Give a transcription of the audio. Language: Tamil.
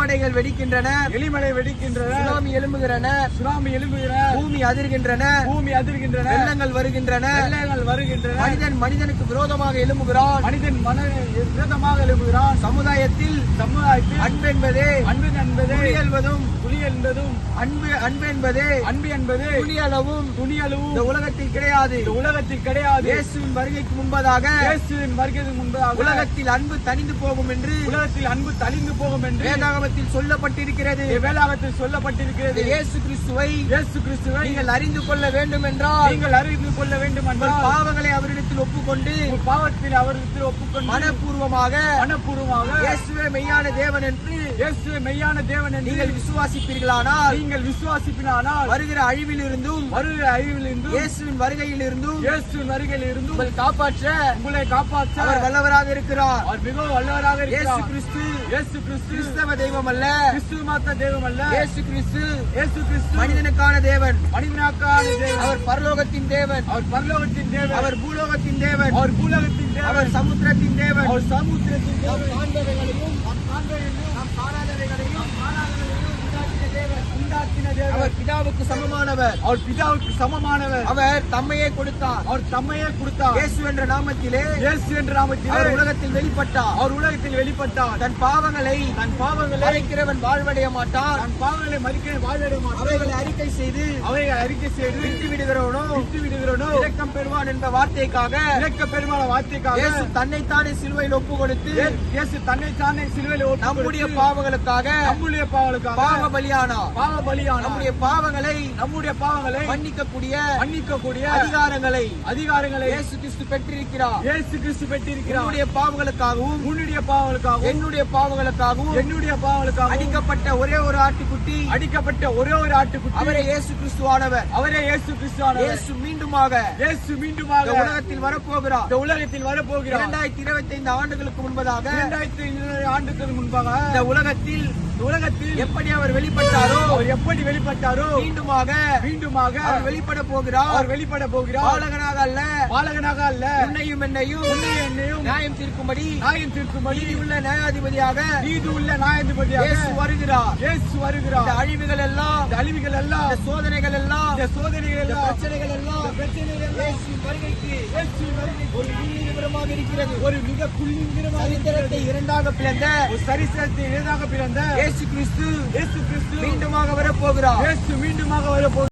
எரிமலைகள் வெடிக்கின்றன. எலிமலை வெடிக்கின்றன. சுனாமி எழும்புகிறன. சுனாமி எழும்புகிற. பூமி அதிர்கின்றன. பூமி அதிர்கின்றன. வெள்ளங்கள் வருகின்றன. வெள்ளங்கள் வருகின்றன. மனிதன் மனிதனுக்கு விரோதமாக எழும்புகிறான். மனிதன் மன விரோதமாக எழும்புகிறான். சமுதாயத்தில் சமுதாயத்தில் அன்பு என்பதே அன்பு என்பது துணியல்வதும் துணி என்பதும் அன்பு அன்பு என்பதே அன்பு என்பது துணியளவும் துணியளவும் இந்த உலகத்தில் கிடையாது. இந்த உலகத்தில் கிடையாது. இயேசுவின் வருகைக்கு முன்பதாக இயேசுவின் வருகைக்கு முன்பதாக உலகத்தில் அன்பு தணிந்து போகும் என்று உலகத்தில் அன்பு தழிந்து போகும் என்று வேதாகமத்தில் சொல்லப்பட்டிருக்கிறது. வேளாகத்தில் சொல்லப்பட்டிருக்கிறது. இயேசு கிறிஸ்துவை இயேசு கிறிஸ்துவை நீங்கள் அறிந்து கொள்ள வேண்டும் என்றால் நீங்கள் அறிந்து கொள்ள வேண்டும் என்றால் பாவங்களை அவரிடத்தில் ஒப்புக்கொண்டு பாவத்தில் அவருக்கு ஒப்புக்கொண்டு மனப்பூர்வமாக மனப்பூர்வமாக இயேசுவே மெய்யான தேவன் என்று இயேசு மெய்யான தேவன் என்று நீங்கள் விசுவாசிப்பீர்களானால் நீங்கள் விசுவாசிப்பினானால் வருகிற அழிவில் இருந்தும் வருகிற அறிவில் இருந்தும் இயேசுவின் வருகையில் இருந்தும் இயேசுவின் வருகையில் இருந்தும் உங்களை காப்பாற்ற உங்களை காப்பாற்ற அவர் வல்லவராக இருக்கிறார். அவர் மிகவும் வல்லவராக இயேசு கிறிஸ்து. இயேசு கிறிஸ்து. கிறிஸ்தவ தெய்வம் அல்ல கிறிஸ்து மாத்த தெய்வம் அல்ல இயேசு கிறிஸ்து. இயேசு கிறிஸ்து. மனிதனுக்கான தேவன். மனிதனாக்கான தேவன். அவர் பரலோகத்தின் தேவன். அவர் பரலோகத்தின் தேவன். அவர் பூலோகத்தின் தேவன். அவர் பூலகத்தின் தேவன். அவர் சமுத்திரத்தின் தேவன். அவர் சமுத்திரத்தின் தேவன். பிதாவுக்கு சமமானவர். அவர் பிதாவுக்கு சமமானவர். அவர் தம்மையே கொடுத்தார். அவர் தம்மையே கொடுத்தார். இயேசு என்ற நாமத்திலே இயேசு என்ற நாமத்தில் அவர் உலகத்தில் வெளிப்பட்டார். அவர் உலகத்தில் வெளிப்பட்டார். தன் பாவங்களை தன் பாவங்களை அழைக்கிறவன் வாழ்வடைய மாட்டான். தன் பாவங்களை மறிக்க வாழிட மாட்டார் அவைகளை அறிக்கை செய்து அவைகளை அறிக்கை செய்து விட்டு விடுகிறவனோ விட்டு விடுகிறோனோ இரக்கம் பெறுவான் என்ற வார்த்தைக்காக இலக்க பெருமான வார்த்தைக்காக இயேசு தன்னைத்தானே சிலுவையில் ஒப்பு கொடுத்து இயே- இயேசு தன்னை தானே சிலுவையில் நம்முடைய பாவங்களுக்காக நம்முடைய பாவங்களுக்காக பாவ பலியானார். பாவ பலியான நம்முடைய பாவங்களை நம்முடைய பாவங்களை மன்னிக்கக்கூடிய மன்னிக்கக்கூடிய அதிகாரங்களை அதிகாரங்களை இயேசு கிறிஸ்து பெற்றிருக்கிறார். இயேசு கிறிஸ்து பெற்றிருக்கிறார். என்னுடைய பாவங்களுக்காகவும் உன்னுடைய பாவங்களுக்காகவும் என்னுடைய பாவங்களுக்காகவும் என்னுடைய பாவங்களுக்காகவும் அடிக்கப்பட்ட ஒரே ஒரு ஆட்டுக்குட்டி அடிக்கப்பட்ட ஒரே ஒரு ஆட்டுக்குட்டி அவரே இயேசு கிறிஸ்துவானவர் அவரே இயேசு கிறிஸ்துவானவர் இயேசு மீண்டுமாக இயேசு மீண்டுமாக உலகத்தில் வரப்போகிறார். இந்த உலகத்தில் வரப்போகிறார். இரண்டாயிரத்தி இருபத்தி ஐந்து ஆண்டுகளுக்கு முன்பதாக இரண்டாயிரத்தி ஆண்டுக்கு முன்பாக இந்த உலகத்தில் இந்த உலகத்தில் எப்படி அவர் வெளிப்பட்டாரோ அவர் எப்படி வெளிப்பட்டாரோ மீண்டுமாக மீண்டுமாக அவர் வெளிப்பட போகிறார். அவர் வெளிப்பட போகிறார். பாலகனாக அல்ல. பாலகனாக அல்ல. உன்னையும் என்னையும் உன்னையும் என்னையும் நியாயம் தீர்க்கும்படி நியாயம் தீர்க்கும்படி நீதியுள்ள நியாயாதிபதியாக நீதி உள்ள நியாயாதிபதியாக இயேசு வருகிறார். இயேசு இந்த வருகிறார். அழிவுகள் எல்லாம் இந்த அழிவுகள் எல்லாம் இந்த சோதனைகள் எல்லாம் இந்த சோதனைகள் இந்த எல்லாம் பிரச்சனைகள் எல்லாம் இந்த பிரச்சனைகள் எல்லாம் வருகைக்கு ஒரு விபரமாக இருக்கிறது ஒரு மிக குள்ளிங்கிரமாக சரித்திரத்தை இரண்டாக பிளந்த ஒரு சரித்திரத்தை எளிதாக பிறந்த இயேசு கிறிஸ்து இயேசு கிறிஸ்து மீண்டுமாக வரப்போகிறார். இயேசு மீண்டுமாக வரப்போகிறார்.